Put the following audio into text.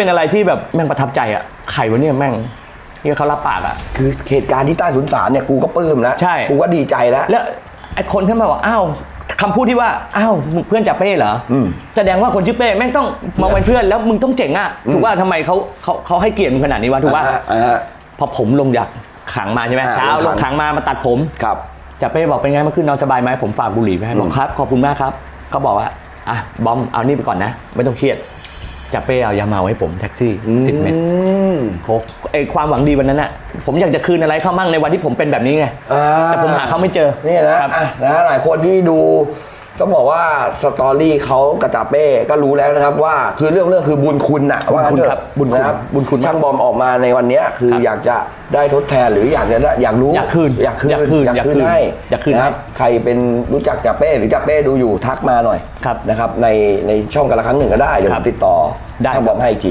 เป็นอะไรที่แบบแม่งประทับใจอะใครวะเนี่ยแม่งที่เขารับปากอะ คือเหตุการณ์ที่ใต้สุนสารเนี่ยกูก็ปลื้มแล้วใช่ กูก็ดีใจแล้ว แล้วไอ้คนที่มาบอกอ้าวคำพูดที่ว่าอ้าวมึงเพื่อนจ่าเป้เหรออมแสดงว่าคนชื่อเป้แม่งต้องมาเป็นเพื่อนแล้วมึงต้องเจ๋งอะถูกว่าทำไมเขาเขาเขาให้เกียรติมึงขนาดนี้วะถูกว่าอ่าอ่าฮะพอผมลงจากขังมาใช่ไหมอ่าเช้าลลงงขัขังงมามาตัดผมครับ จ่าเป้บอกเป็นไงเมื่อคืนนอนสบายไหมผมฝากบุหรี่ไปให้บอกครับขอบคุณมากครับเขาบอกว่าอะบอมเอานี่ไปก่อนนะ ไม่ต้องเครียด จ่าเป้เอายาเมาให้ผมแท็กซี่สิบเม็ดอืมโหไอความหวังดีวันนั้นอะผมอยากจะคืนอะไรเขามั่งในวันที่ผมเป็นแบบนี้ไงอ่าแต่ผมหาเขาไม่เจอนี่นะครับอะนะหลายคนที่ดู ต้องบอกว่าสตอรี่เขากับจ่าเป้ก็รู้แล้วนะครับว่าคือเรื่องเรื่องคือบุญคุณนะว่างั้นบุญคุณเถอะครับบุญคุณนะครับบุญคุณมากช่างบอมออกมาในวันเนี้ยคือครับอยากจะได้ทดแทนหรืออยากจะได้อยากรู้อยากคืนอยากคืนอยากคืนอยากคืนอยากคืนให้อยากคืนนะครับให้ใครเป็นรู้จักจ่าเป้หรือจ่าเป้ดูอยู่ทักมาหน่อยครับนะครับในในช่องกันละครั้งหนึ่งก็ได้เดี๋ยวคผรับมติดต่อได้ ช่างบอมให้อีกที